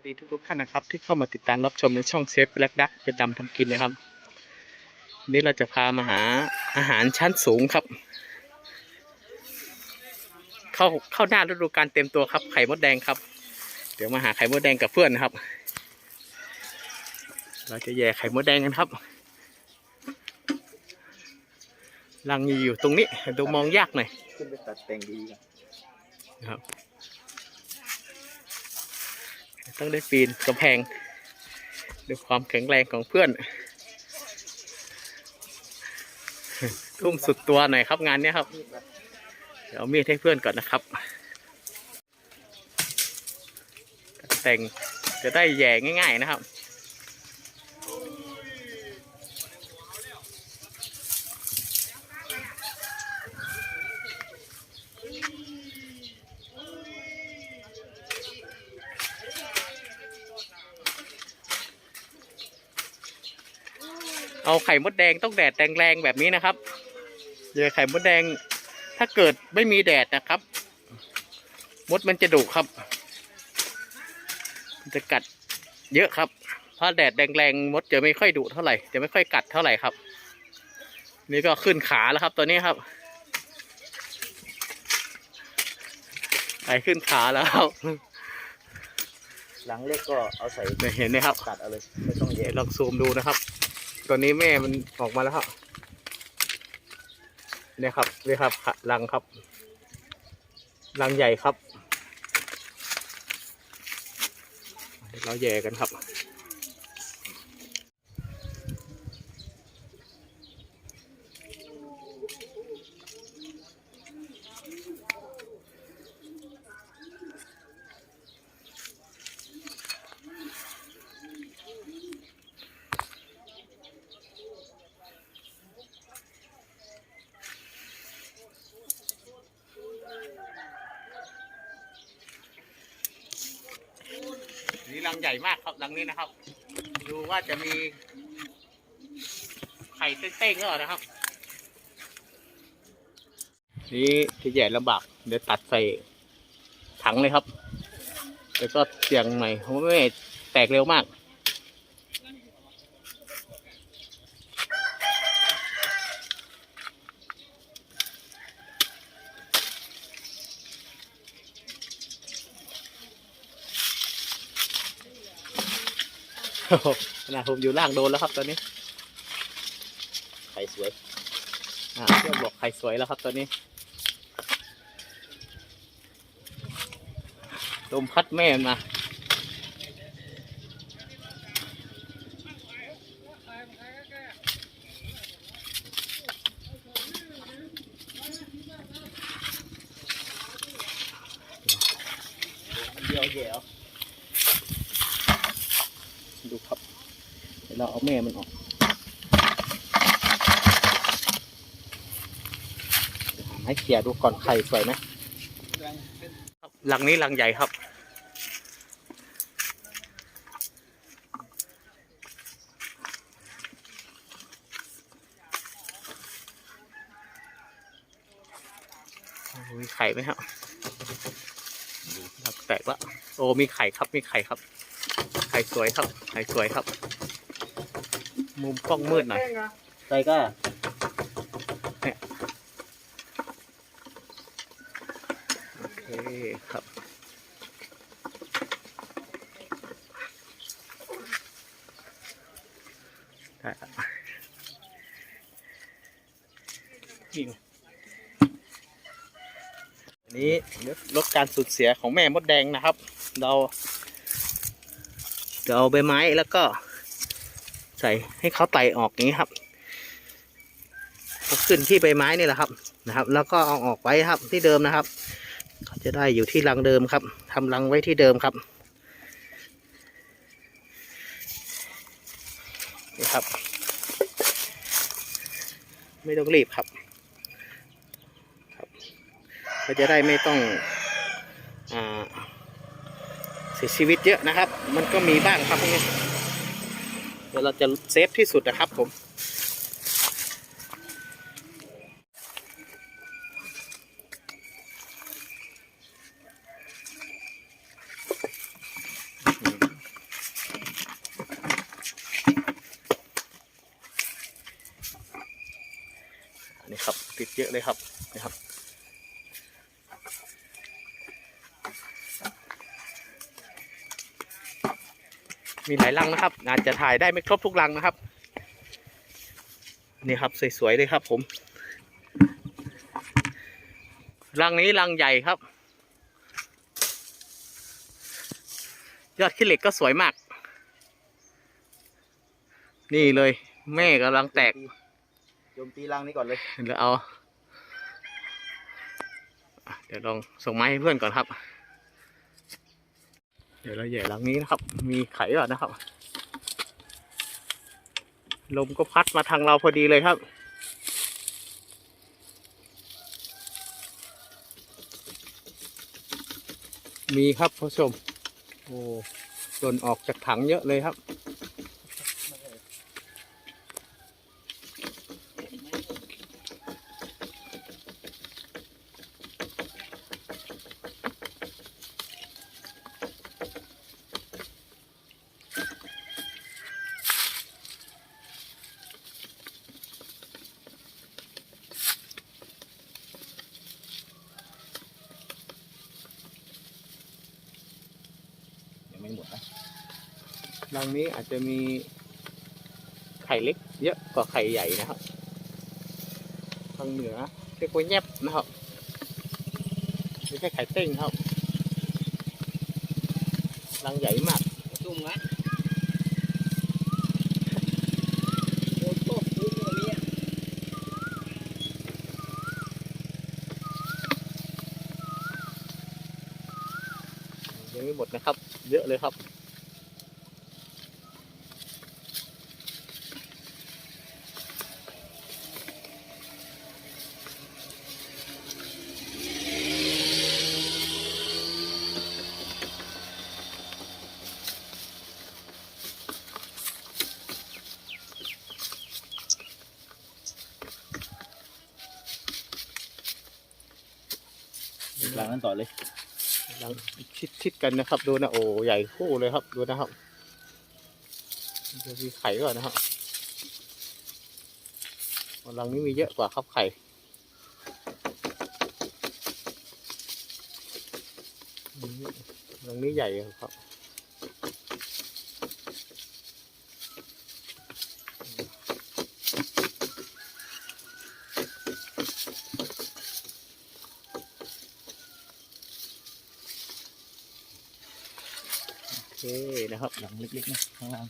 วัสดีทุกๆท่านนะครับ ที่เข้ามาติดตามรับชมในช่องเซฟแบล็กดักเป็นดำทำกินนะครับวันนี้เราจะพามาหาอาหารชั้นสูงครับ เข้าเข้าหน้าฤดูการเต็มตัวครับ ไข่มดแดงครับ เดี๋ยวมาหาไข่มดแดงกับเพื่อนนะครับ เราจะแย่ไข่มดแดงกันครับรังอยู่ตรงนี้ดูมองยากหน่อยขึ้นไปตัดแต่งดีกันนะครับ ต้องได้ปีนกำแพงด้วยความแข็งแรงของเพื่อน ทุ่มสุดตัวหน่อยครับงานนี้ครับ เดี๋ยวมีดให้เพื่อนก่อนนะครับ แต่งจะได้แย่ง่าย ๆนะครับ เอาไข่มดแดงต้องแดดแรงๆแบบนี้นะครับเดี๋ยวไข่มดแดง ถ้าเกิดไม่มีแดดนะครับ มดมันจะดุครับมันจะกัดเยอะครับถ้าแดดแรงๆมดจะไม่ค่อยดุเท่าไหร่จะไม่ค่อยกัดเท่าไหร่ครับ นี่ก็ขึ้นขาแล้วครับ ตัวนี้ครับไปขึ้นขาแล้วครับหลังเล็กก็เอาใส่เนี่ยเห็นไหมครับ ตัดเอาเลยไม่ต้องแยเดี๋ยกวลองซูมดูนะครับ ตอนนี้แม่มันออกมาแล้วครับเนี่ยครับนี่ครับรังครับรังใหญ่ครับเดี๋ยวเราแย่กันครับ รังใหญ่มากครับรังนี้นะครับ ดูว่าจะมีไข่เต้งๆก็นะครับ นี่ที่ใหญ่ลำบากเดี๋ยวตัดใส่ถังเลยครับ แล้วก็เสียงใหม่เพราะไม่แตกเร็วมาก ขนาดผมอยู่ล่างโดนแล้วครับตอนนี้ไข่สวยอ่าเพื่อนบอกไข่สวยแล้วครับตอนนี้ลมพัดแม่มันมา เดียวแย่เอา ดูครับเดี๋ยวเราเอาแม่มันออกเดี๋ยวหา ให้เคลียร์ดูก่อนไข่สวยไหมครับหลังนี้หลังใหญ่ครับ มีไข่ไหมครับครับแตกแล้วโอ้มีไข่ครับมีไข่ครับ ไข่สวยครับ ไข่สวยครับ มุมกล้องมืดหน่อยใส่ก็ โอเคครับได้ละนี่ไงอันนี้ลดการสูญเสียของแม่มดแดงนะครับ เราจะเอาใบไม้แล้วก็ใส่ให้เขาไต่ออกอย่างนี้ครับเอาขึ้นที่ใบไม้นี่แหละครับนะครับ แล้วก็เอาออกไว้ครับที่เดิมนะครับเขา จะได้อยู่ที่รังเดิมครับทำรังไว้ที่เดิมครับนี่ครับ ไม่ต้องรีบครับครับเราจะได้ไม่ต้องอ่าเสียชีวิตเยอะนะครับ มันก็มีบ้างครับพวกนี้เดี๋ยวเราจะเซฟที่สุดนะครับผม ติดเยอะเลยครับนะครับ มีหลายรังนะครับ อาจจะถ่ายได้ไม่ครบทุกรังนะครับ นี่ครับสวยๆเลยครับ ผม รังนี้รังใหญ่ครับ ยอดขี้เหล็กก็สวยมาก นี่เลย แม่กำลังแตกโจมตีรังนี้ก่อนเลยเดี๋ยวเอาอะเดี๋ยวลองส่งไม้ให้เพื่อนก่อนครับ เดี๋ยวเราแหย่หลังนี้นะครับ มีไข่ก่อนนะครับ ลมก็พัดมาทางเราพอดีเลยครับ มีครับผู้ชม โอ้หล่นออกจากถังเยอะเลยครับ ไม่หมดนะรังนี้อาจจะมีไข่เล็ก เยอะกว่าไข่ใหญ่นะครับทางเหนือเรียกว่าแยบนะครับไม่ใช่ไข่เต้งครับรังใหญ่มากตุ้มนะโอ้โหคุ้มกว่านี้ ยังไม่หมดนะ ครับ เยอะเลยครับรังนั้นต่อเลย รังชิดชิดกันนะครับ ดูนะโอ้ใหญ่คู่เลยครับ ดูนะครับเดี๋ยวมีไข่ก่อนนะครับรังนี้มีเยอะกว่าครับไข่รังนี้ใหญ่ครับ นะครับรังเล็กๆนะข้างล่าง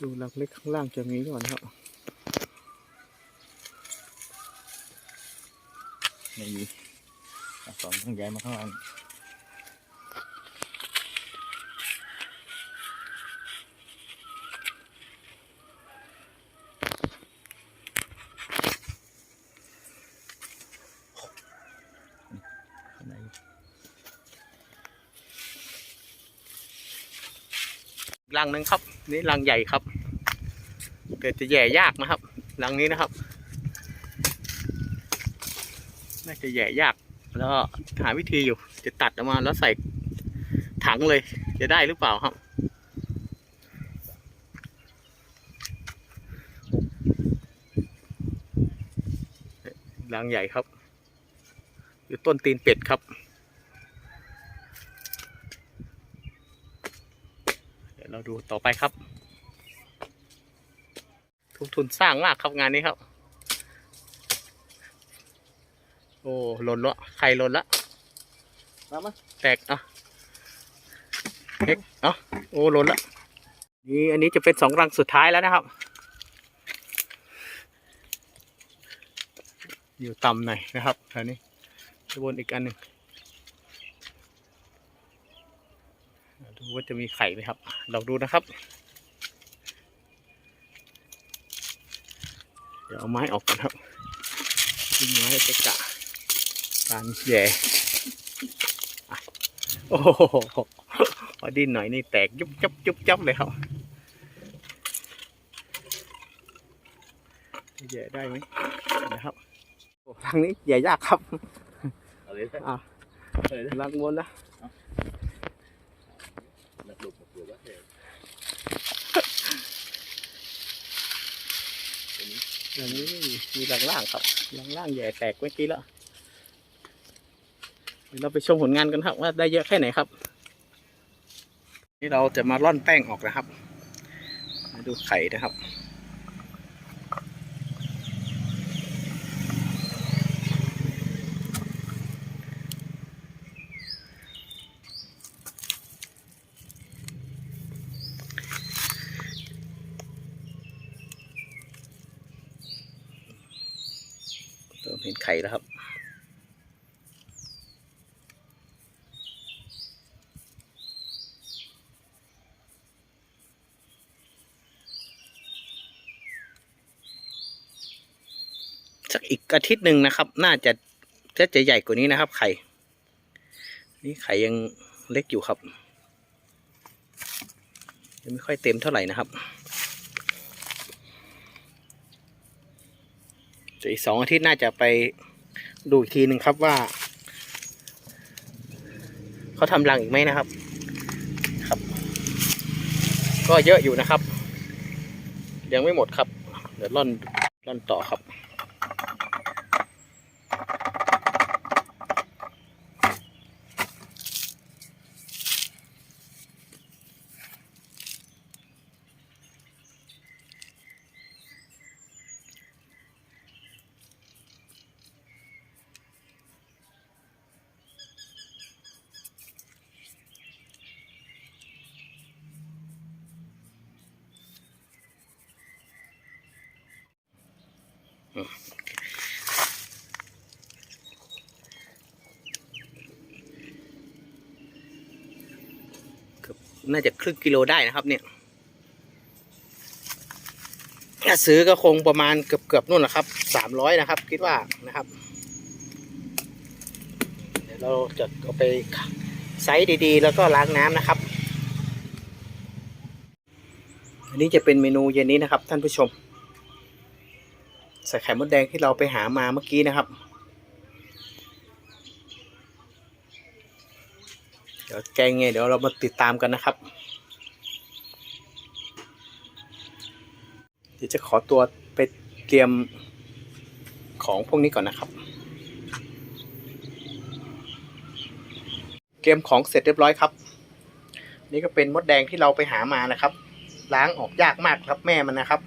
ดูรังเล็กข้างล่างจะมีก่อนนะครับไม่มีรังสองต้องย้ายมาข้างล่างข้างใน รั งหนึ่งครับ นี่รังใหญ่ครับ แต่จะแย่ยากนะครับรังนี้นะครับ น่าจะแย่ยาก แล้วหาวิธีอยู่ จะตัดออกมาแล้วใส่ถังเลย จะได้หรือเปล่าครับรังใหญ่ครับ อยู่ต้นตีนเป็ดครับ ดี๋ยวเราดูต่อไปครับ ทุนทุนสร้างมากครับงานนี้ครับ โอ้หล่นละไข่หล่นละมามาแตกอะเอ็กเอะโอ้หล่นละนี่อันนี้จะเป็นสองรังสุดท้ายแล้วนะครับ อยู่ต่ำหน่อยนะครับอันนี้จะบนอีกอันหนึ่ง ว่าจะมีไข่ไหมครับลองดูนะครับ เดี๋ยวเอาไม้ออกก่อนครับทิ้งไว้ไปกะการแย่อะโอ้โหพอดิ้นหน่อยนี่แตกยุบจับยุบจับเลยครับแย่ได้ไหมนะครับโอ้ทางนี้แย่ยากครับเอาเลยนะอะเอาเลยนะลังบนนะับหลบหลบว่าเถอะตัวนี้อย่างนี้มีหลังล่างครับหลังล่างใหญ่แตกเมื่อกี้แล้วเดี๋ยวเราไปชมผลงานกันครับว่าได้เยอะแค่ไหนครับ นี่เราจะมาร่อนแป้งออกนะครับ มาดูไข่นะครับ เริ่มเห็น ไข่แล้วครับ สักอีกอาทิตย์หนึ่งนะครับ น่าจะจะจะใหญ่กว่านี้นะครับ ไข่ นี่ไข่ยังเล็กอยู่ครับ ยังไม่ค่อยเต็มเท่าไหร่นะครับเดี๋ยว อีกสองอาทิตย์น่าจะไปดูอีกทีหนึ่งครับว่า เขาทำรังอีกไหมนะครับ ครับ ก็เยอะอยู่นะครับ ยังไม่หมดครับ เดี๋ยวร่อนร่อนต่อครับ น่าจะครึ่งกิโลได้นะครับเนี่ยถ้าซื้อก็คงประมาณเกือบเกือบนู่นแหละครับสามร้อยนะครับ คิดว่านะครับ เดี๋ยวเราจะเอาไปไซส์ดีๆ แล้วก็ล้างน้ำนะครับ อันนี้จะเป็นเมนูเย็นนี้นะครับท่านผู้ชม ส่ไข่มดแดงที่เราไปหามาเมื่อกี้นะครับ เดี๋ยวแกงไงเดี๋ยวเรามาติดตามกันนะครับ เดี๋ยวจะขอตัวไปเตรียมของพวกนี้ก่อนนะครับ เตรียมของเสร็จเรียบร้อยครับ นี่ก็เป็นมดแดงที่เราไปหามานะครับ ล้างออกยากมากครับแม่มันนะครับ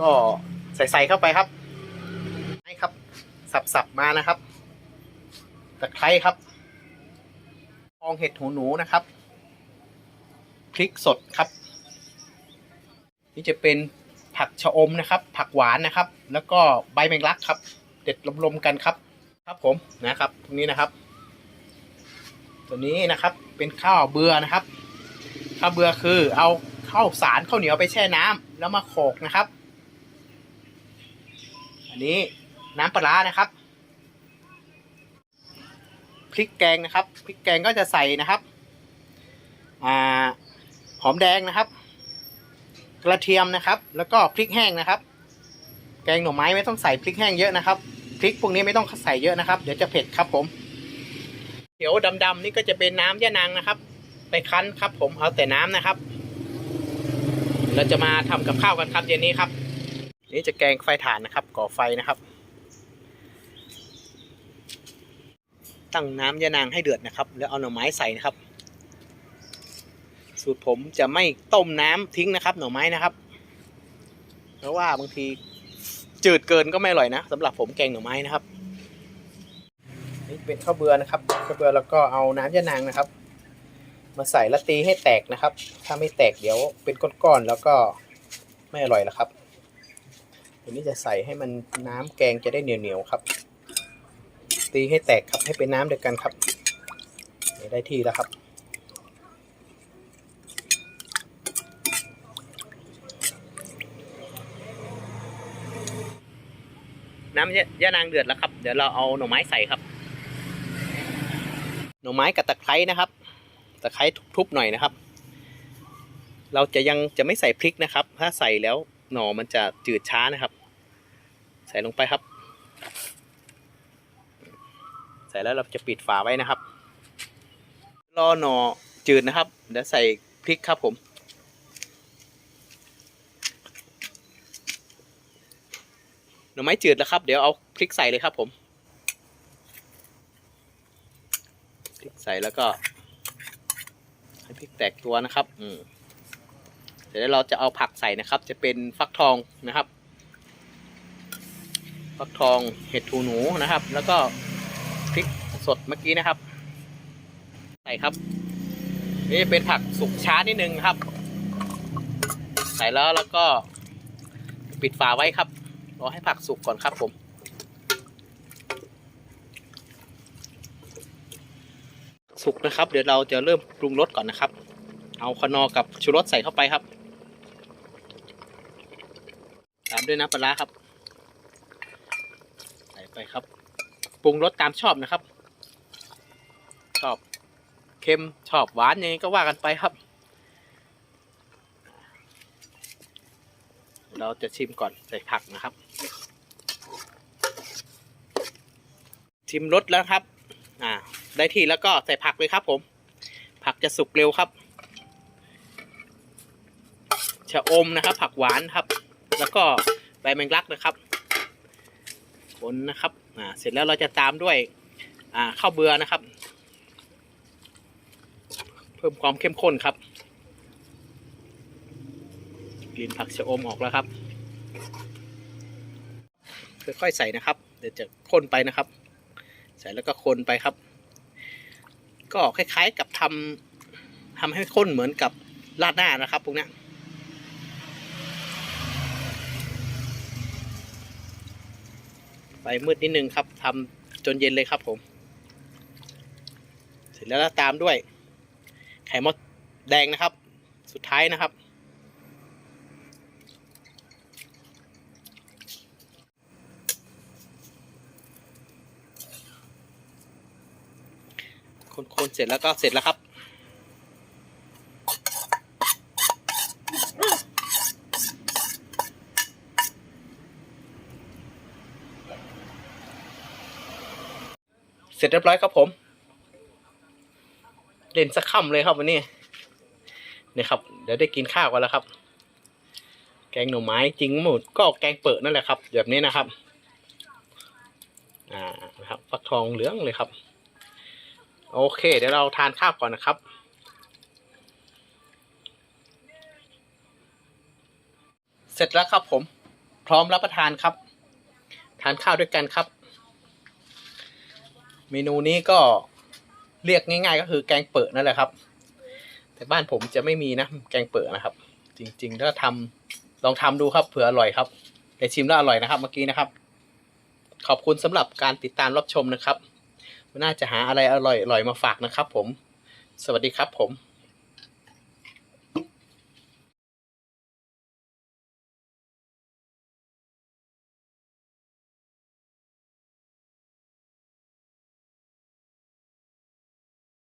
ก็ ใส่ๆเข้าไปครับให้ครับ สับๆมานะครับตะไคร้ครับฟองเห็ดหูหนูนะครับพริกสดครับ นี่จะเป็นผักชะอมนะครับ ผักหวานนะครับ แล้วก็ใบแมงลักครับ เด็ดลมๆกันครับ ครับผมนะครับตรงนี้นะครับ ตัวนี้นะครับเป็นข้าวเบื่อนะครับข้าวเบื่อคือเอาข้าวสารข้าวเหนียวไปแช่น้ำแล้วมาโขกนะครับ นี้น้ำปลาร้านะครับพริกแกงนะครับพริกแกงก็จะใส่นะครับอ่าหอมแดงนะครับ กระเทียมนะครับ แล้วก็พริกแห้งนะครับ แกงหน่อไม้ไม่ต้องใส่พริกแห้งเยอะนะครับพริกพวกนี้ไม่ต้องใส่เยอะนะครับ เดี๋ยวจะเผ็ดครับผม เดี๋ยวดำๆนี่ก็จะเป็นน้ำยะนางนะครับ ไปคั้นครับผมเอาแต่น้ำนะครับ เราจะมาทำกับข้าวกันครับเย็นนี้ครับ นี่จะแกงไฟถ่านนะครับ ก่อไฟนะครับ ตั้งน้ำยะนางให้เดือดนะครับ แล้วเอาหน่อไม้ใส่นะครับ สูตรผมจะไม่ต้มน้ำทิ้งนะครับ หน่อไม้นะครับ เพราะว่าบางทีจืดเกินก็ไม่อร่อยนะสำหรับผมแกงหน่อไม้นะครับนี่เป็นข้าวเบือนะครับข้าวเบือแล้วก็เอาน้ำยะนางนะครับ มาใส่ละตีให้แตกนะครับ ถ้าไม่แตกเดี๋ยวเป็นก้อนๆแล้วก็ไม่อร่อยแล้วครับ ทีนี้จะใส่ให้มันน้ำแกงจะได้เหนียวๆครับ ตีให้แตกครับให้เป็นน้ำเดียวกันครับได้ที่แล้วครับน้ำยะนางเดือดแล้วครับ เดี๋ยวเราเอาหน่อไม้ใส่ครับ หน่อไม้กับตะไคร้นะครับ ตะไคร้ทุบๆหน่อยนะครับ เราจะยังจะไม่ใส่พริกนะครับ ถ้าใส่แล้วหน่อมันจะจืดช้านะครับ ใส่ลงไปครับ ใส่แล้วเราจะปิดฝาไว้นะครับ รอหน่อจืดนะครับเดี๋ยวใส่พริกครับผมหน่อไม้จืดแล้วครับ เดี๋ยวเอาพริกใส่เลยครับผมพริกใส่แล้วก็ ให้พริกแตกตัวนะครับ อืมเดี๋ยวเราจะเอาผักใส่นะครับ จะเป็นฟักทองนะครับ ฟักทองเห็ดหูหนูนะครับ แล้วก็พริกสดเมื่อกี้นะครับใส่ครับ นี่เป็นผักสุกช้านิดนึงครับ ใส่แล้วแล้วก็ปิดฝาไว้ครับรอให้ผักสุกก่อนครับผมสุกนะครับ เดี๋ยวเราจะเริ่มปรุงรสก่อนนะครับ เอาคนอกับชูรสใส่เข้าไปครับ ตามด้วยน้ำปลาครับ ไปครับ ปรุงรสตามชอบนะครับ ชอบเค็มชอบหวานยังไงก็ว่ากันไปครับ เราจะชิมก่อนใส่ผักนะครับ ชิมรสแล้วครับ อ่า ได้ที่แล้วก็ใส่ผักเลยครับผม ผักจะสุกเร็วครับชะอมนะครับ ผักหวานครับ แล้วก็ใบแมงลักนะครับคนนะครับ อ่าเสร็จแล้วเราจะตามด้วยอ่าข้าวเบือนะครับ เพิ่มความเข้มข้นครับกลิ่นผักชะอมออกแล้วครับค่อยๆใส่นะครับ เดี๋ยวจะข้นไปนะครับ ใส่แล้วก็คนไปครับ ก็คล้ายๆกับทำทำให้ข้นเหมือนกับราดหน้านะครับพวกนี้ยไฟมืดนิดนึงครับทำจนเย็นเลยครับผม เสร็จแล้วตามด้วย ไข่มดแดงนะครับ สุดท้ายนะครับ คนๆเสร็จแล้วก็เสร็จแล้วครับ เสร็จเรียบร้อยครับผมเล่นสักค่ำเลยครับวันนี้เนี่ยครับ เดี๋ยวได้กินข้าวกันแล้วครับ แกงหน่อไม้จริงหมดก็แกงเปิดนั่นแหละครับ แบบนี้นะครับ อ่านะครับฟักทองเหลืองเลยครับ โอเค เดี๋ยวเราทานข้าวก่อนนะครับเสร็จแล้วครับผม พร้อมรับประทานครับ ทานข้าวด้วยกันครับ เมนูนี้ก็เรียกง่าย ๆ ก็คือแกงเปิดนั่นแหละครับ แต่บ้านผมจะไม่มีนะ แกงเปิดนะครับ จริงๆถ้าทำลองทำดูครับเผื่ออร่อยครับแต่ชิมแล้วอร่อยนะครับ เมื่อกี้นะครับ ขอบคุณสำหรับการติดตามรับชมนะครับน่าจะหาอะไรอร่อยๆมาฝากนะครับ ผม สวัสดีครับผม